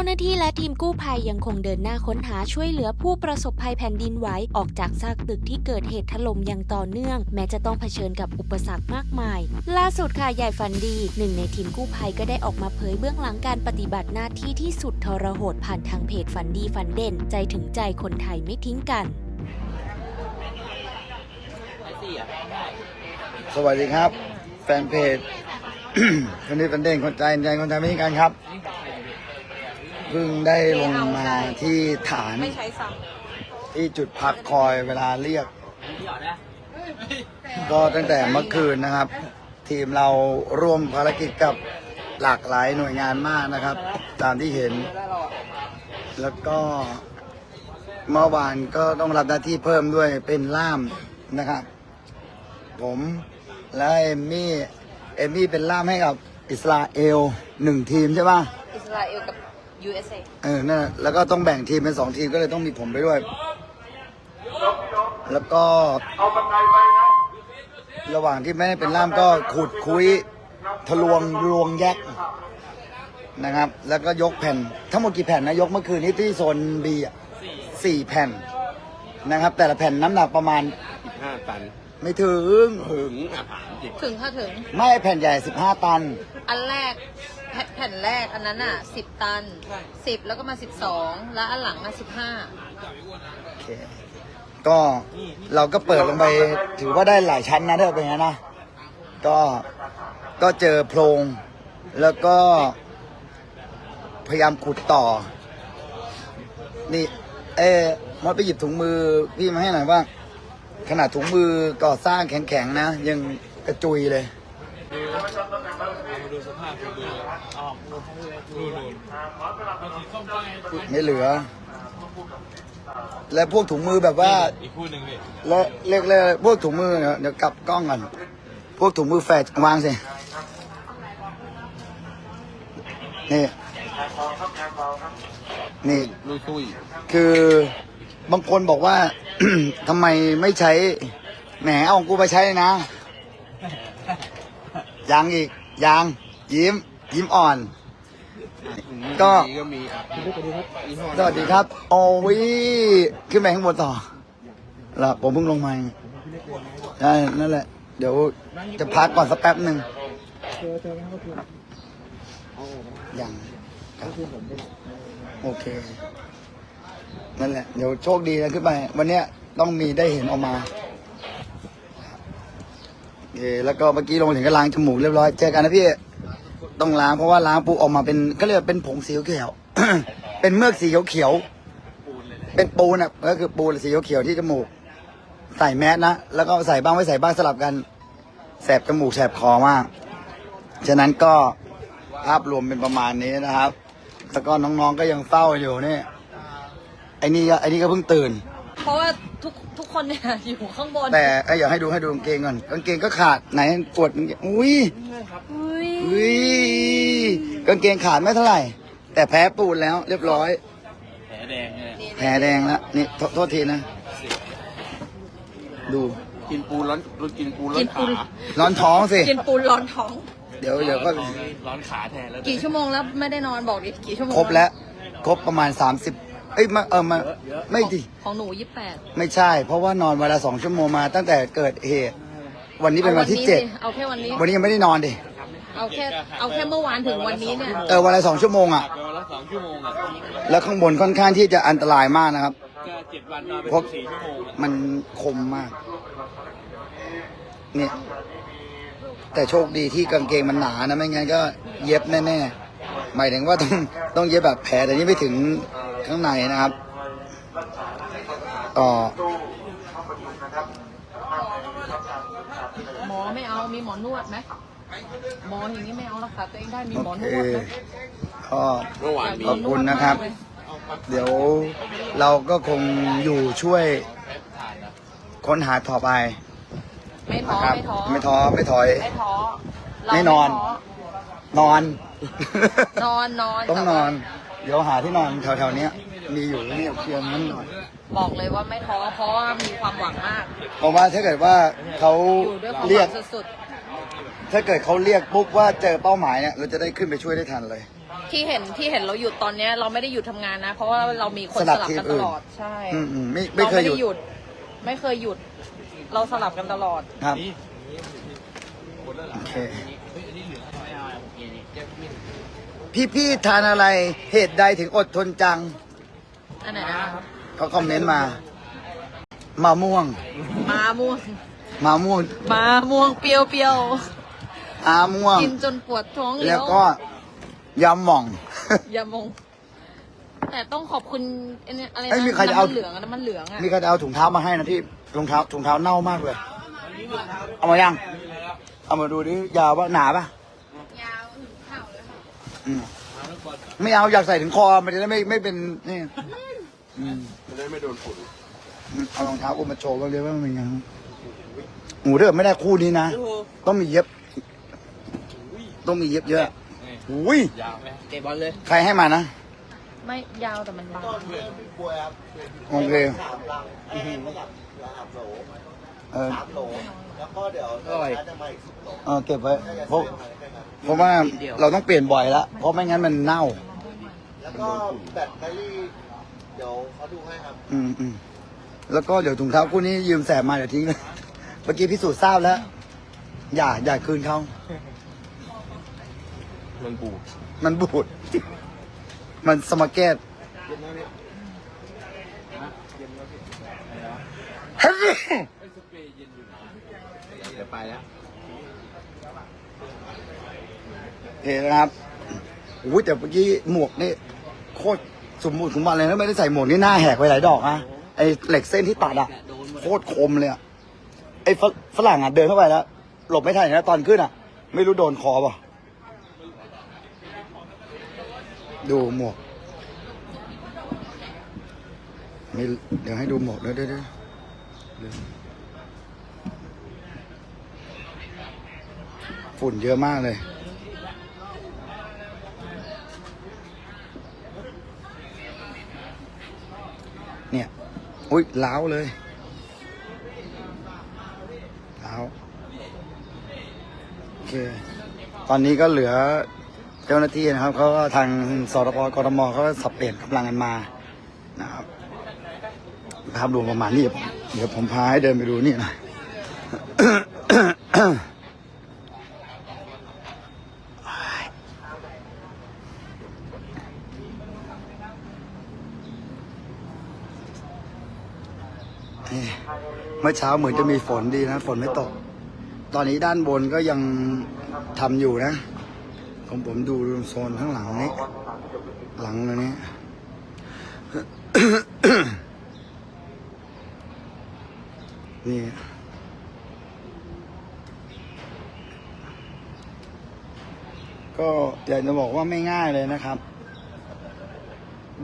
จ้าหน้าที่และทีมกู้ภัยยังคงเดินหน้าค้นหาช่วยเหลือผู้ประสบภัยแผ่นดินไหวออกจากซากตึกที่เกิดเหตุถล่มอย่างต่อเนื่อง แม้จะต้องเผชิญกับอุปสรรคมากมาย ล่าสุดค่ะใหญ่ฝันดี หนึ่งในทีมกู้ภัยก็ได้ออกมาเผยเบื้องหลังการปฏิบัติหน้าที่ที่สุดทรหดผ่านทางเพจฝันดีฝันเด่น ใจถึงใจคนไทยไม่ทิ้งกัน สวัสดีครับ แฟนเพจ คนนี้เป็นเด่นคนใจใจคนไทยไม่ทิ้งกันครับ เพิ่งได้ลงมาที่ฐานไม่ใช้ซ้ที่จุดพักคอยเวลาเรียก ก็ตั้งแต่เมื่อคืนนะครับ ทีมเราร่วมภารกิจกับหลากหลายหน่วยงานมากนะครับ ตามที่เห็น แล้วก็เมื่อวานก็ต้องรับหน้าที่เพิ่มด้วยเป็นล่ามนะครับ ผมและเอมมี่เอมมี่เป็นล่ามให้กับอิสราเอลหนึ่งทีมใช่ป่ะอิสราเอลกับ USA เออนั่นแหละแล้วก็ต้องแบ่งทีมเป็นสองทีมก็เลยต้องมีผมไปด้วย แล้วก็ ระหว่างที่ไม่ได้เป็นล่ามก็ขุดคุยทะลวงรวงแยกนะครับ แล้วก็ยกแผ่น ทั้งหมดกี่แผ่นนะยกเมื่อคืนนี้ที่โซนบีอะสี่แผ่นนะครับ แต่ละแผ่นน้ำหนักประมาณ ห้าตันไม่ถึง ถึงอะถามจริงถึงถ้าถึง ไม่แผ่นใหญ่สิบห้าตัน อันแรกแผ่นแผ่นแรกอันนั้นอะสิบตันสิบแล้วก็มาสิบสองแล้วอันหลังมาสิบห้าโอเค ก็เราก็เปิดลงไปถือว่าได้หลายชั้นนะถ้าเป็นอย่างนั้นนะ ก็ก็เจอโพรงแล้วก็พยายามขุดต่อ นี่ เอ๊ะมดไปหยิบถุงมือพี่มาให้หน่อยว่า ขนาดถุงมือก่อสร้างแข็งๆนะ ยังกระจุยเลย ไม่เหลือ และพวกถุงมือแบบว่า อีกคู่หนึ่งพี่และเรียกเลยพวกถุงมือเนี่ยเดี๋ยวกลับกล้องก่อนพวกถุงมือแฝดวางสินี่นี่ ลุยตุ้ยคือบางคนบอกว่า ทำไมไม่ใช้แหมเอาของกูไปใช้เลยนะ ยังอีกยังยิ้ม ยิ้มอ่อน ก็ ก็มีอะยี่ห้อสวัสดีครับ โอ้ยขึ้นไปข้างบนต่อแล้วผมเพิ่งลงมาเองใช่นั่นแหละ เดี๋ยวจะพักก่อนสักแป๊บหนึ่งยังครับโอเค นั่นแหละ เดี๋ยวโชคดีนะขึ้นไป วันเนี้ยต้องมีได้เห็นออกมาโอเคแล้วก็เมื่อกี้ลงมาถึงก็ล้างจมูกเรียบร้อยเจอกันนะพี่ต้องล้างเพราะว่าล้างปุ๊บออกมาเป็นก็เรียกว่าเป็นผงสีเขียว เป็นเมือกสีเขียวๆเป็นปูนอะก็คือปูนสีเขียวๆที่จมูก ใส่แมสนะแล้วก็ใส่บ้างไม่ใส่บ้างสลับกันแสบจมูกแสบคอมาก ฉะนั้นก็ภาพรวมเป็นประมาณนี้นะครับ แล้วก็น้องๆก็ยังเศร้าอยู่นี่ไอ้นี่ก็ไอ้นี่ก็เพิ่งตื่น เพราะว่าทุกทุกคนเนี่ยอยู่ข้างบนแต่ไอ้ยอยากให้ดูให้ดูกางเกงก่อนกางเกงก็ขาดไหนปวดกางเกงอุ้ยอุ้ยอุ้ยกางเกงขาดไม่เท่าไหร่ แต่แพ้ปูนแล้วเรียบร้อย แผลแดงเนี่ยแผลแดงแล้วนี่โทษโทษทีนะ ดูกินปูร้อนกินปูร้อกินนปูขานร้อนท้องสิ กินปูนร้อนท้อง เดี๋ยวเดี๋ยวก็ร้อนขาแทนแล้วกี่ชั่วโมงแล้วไม่ได้นอนบอกดิกี่ชั่วโมงครบแล้วครบประมาณ 30เอ้ยมาเออมาไม่ดิของหนูยี่แปดไม่ใช่ เพราะว่านอนวันละสองชั่วโมงมา ตั้งแต่เกิดเหตุ วันนี้เป็นวันที่เจ็ดเอาแค่วันนี้ วันนี้ยังไม่ได้นอนดิเอาแค่ เอาแค่เมื่อวานถึงวันนี้เนี่ย เออวันละสองชั่วโมงอะก็วันละสองชั่วโมงอะแล้วข้างบนค่อนข้างที่จะอันตรายมากนะครับ ก็เจ็ดวันนอนไปเพราะสี่ชั่วโมงอะมันคมมาก เนี่ย แต่โชคดีที่กางเกงมันหนานะไม่งั้นก็เย็บแน่ๆหมายถึงว่าต้องต้องเย็บแบบแผลแต่นี่ไม่ถึง ข้างในนะครับก็หมอไม่เอามีหมอนวดไหมหมออย่างนี้ไม่เอารักษาตัวเองได้มีหมโออนเควดไหมก็เมื่อวานมีขอบคุณนะครับ เดี๋ยวเราก็คงอยู่ช่วยค้นหาต่อไปไม่ท้อนะครับไม่ท้อไม่ท้อไม่ถอยไม่ท้อเราไม่นอนท้นอน นอนนอนต้องแต่นว่าอนเดี๋ยวหาที่นอนแถวๆเนี้ย มีอยู่นี่เอาเคลียร์นั้นหน่อย บอกเลยว่าไม่ท้อเพราะว่ามีความหวังมาก เพราะว่าถ้าเกิดว่าเขาอยู่ด้วยความหเรียวัก งสุดถ้าเกิดเขาเรียกปุ๊บว่าเจอเป้าหมายเนี่ยเราจะได้ขึ้นไปช่วยได้ทันเลย ๆ ที่เห็นที่เห็นเราหยุดตอนเนี้ยเราไม่ได้หยุดทำงานนะ เพราะว่าเรามีคนสสลับลับทีมกันอื่ตนลอดใช่อืมอืมไม่ไม่เราเคยไม่หยุได้ดหยุดไม่เคยหยุด เราสลับกันตลอด ครับโอเค พี่พี่ทานอะไรเหตุใดถึงอดทนจังอันไหนนะคะเขาคอมเมนต์มา มาม่วง มาม่วง มาม่วง มาม่วงเปรี้ยวเปรี้ยวอาม่วงๆกินจนปวดท้องแล้วก็ยำหม่องอย่ามงแต่ต้องขอบคุณไอ้เนี่ยอะไรเอ้ยนะมีใครจะเอาน้ำมันเหลืองอะน้ำมันเหลืองอะนี่ก็จะเอาถุงเท้ามาให้นะที่รองเท้าถุงเท้าเน่ามากเลย เอามายัง เอามาดูดิยาวปะหนาปะ ยาวถึงเข่าเลยค่ะ อืมไม่เอาอยากใส่ถึงคอมันจะได้ไม่ไม่เป็นนี่อืมจะได้ไม่โดนฝุ่นเอารองเท้ากูมาโชว์บ้างเลยว่ามันเป็นยังหมูเด้อไม่ได้คู่นี้นะ ต้องมีเย็บ ต้องมีเย็บเยอะอุ้ยยาวไหมเตะบอลเลย ใครให้มานะ ไม่ยาวแต่มันบางโอเคเอออร่อยเออเก็บไว้เพราะ เพราะว่าเราต้องเปลี่ยนบ่อยละเพราะไม่งั้นมันเน่า แล้วก็แบตเตอรี่เดี๋ยวเขาดูให้ครับ อืมอืมแล้วก็เดี๋ยวถุงเท้าคู่นี้ยืมแสบมาเดี๋ยวทิ้งเลยเมื่อกี้พิสูจน์ทราบแล้ว อย่าอย่าคืนเขา มันบูดมันบูด มันสมาร์เกตเดี๋ยวไปแล้ว เห็นนะครับอุ้ยแต่เมื่อกี้หมวกนี่โคตรสมบูรณ์สมบัติเลยนะไม่ได้ใส่หมวกนี่หน้าแหกไปหลายดอกนะไอ้เหล็กเส้นที่ตัดอะโคตรคมเลยอะไอ้ฝรั่งอะเดินเข้าไปแล้ว หลบไม่ทันนะตอนขึ้นอะไม่รู้โดนคอป่ะดูหมวกไม่เดี๋ยวให้ดูหมวกด้วยด้วยด้วยฝุ่นเยอะมากเลย อุ้ยล้าวเลยล้าวโอเค ตอนนี้ก็เหลือเจ้าหน้าที่นะครับเขาก็ทางสรปกรมเขาก็สับเปลี่ยนกำลังกันมานะครับภาพรวมประมาณนี้ผมเดี๋ยวผมพาให้เดินไปดูนี่หน่อ ยเอ๊ะเมื่อเช้าเหมือนจะมีฝนดีนะ ฝนไม่ตก ตอนนี้ด้านบนก็ยังทำอยู่นะผมผมดูโซนข้างหลังนี้ หลังตรงนี้นี่ก็อยากจะบอกว่าไม่ง่ายเลยนะครับ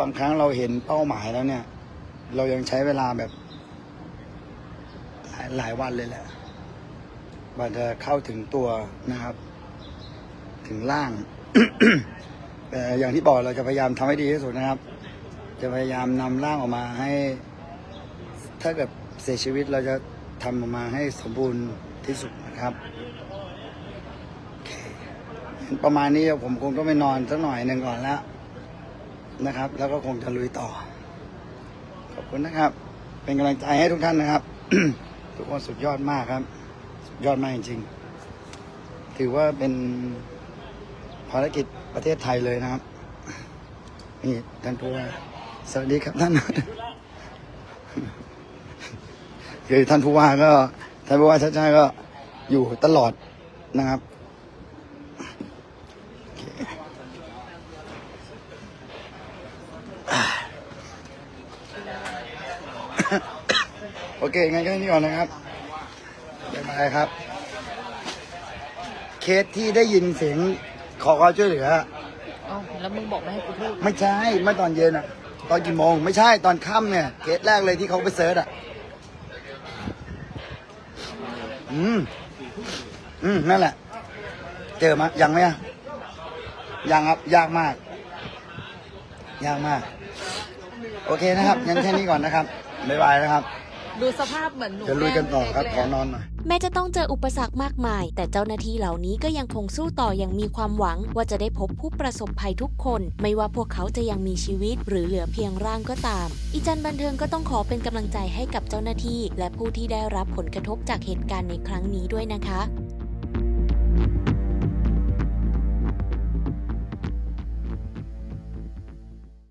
บางครั้งเราเห็นเป้าหมายแล้วเนี่ย เรายังใช้เวลาแบบายหลายวันเลยแหละกว่าจะเข้าถึงตัวนะครับ ถึงล่าง แต่อย่างที่บอกเราจะพยายามทำให้ดีที่สุดนะครับ จะพยายามนำร่างออกมาให้ ถ้าเกิดเสียชีวิตเราจะทำออกมาให้สมบูรณ์ที่สุดนะครับประมาณนี้ผมคงก็ไปนอนสักหน่อยหนึ่งก่อนแล้วนะครับ แล้วก็คงจะลุยต่อ ขอบคุณนะครับ เป็นกำลังใจให้ทุกท่านนะครับ ทุกคนสุดยอดมากครับ สุดยอดมากจริงๆ ถือว่าเป็นภารกิจประเทศไทยเลยนะครับ นี่ท่านผู้ว่าสวัสดีครับท่าน คือท่านผู้ว่าก็ท่านผู้ว่าชาติชาก็อยู่ตลอดนะครับ อเคอ่าโอเคงั้นแค่นี้ก่อนนะครับบ๊ายบายครับ เคสที่ได้ยินเสียงขอความช่วยเหลือ เอ้าแล้วมึงบอกไม่ให้กูพูด ไม่ใช่เมื่อตอนเย็นอะตอนกี่โมง ไม่ใช่ตอนค่ำเนี่ยเคสแรกเลยที่เขาไปเซิร์ชอะอืมอืมนั่นแหละ เจอมายังไหมอะยังครับยากมาก ยากมาก โอเคนะครับงั้นแค่นี้ก่อนนะครับบ๊ายบายนะครับ ดูสภาพเหมือนหนูเดี๋ยวลุยกันต่อครับขแกอล้งนอนหน่อย แม้จะต้องเจออุปสรรคมากมาย แต่เจ้าหน้าที่เหล่านี้ก็ยังคงสู้ต่ออย่างมีความหวัง ว่าจะได้พบผู้ประสบภัยทุกคน ไม่ว่าพวกเขาจะยังมีชีวิต หรือเหลือเพียงร่างก็ตาม อีจันบันเทิงก็ต้องขอเป็นกำลังใจให้กับเจ้าหน้าที่ และผู้ที่ได้รับผลกระทบจากเหตุการณ์ในครั้งนี้ด้วยนะคะ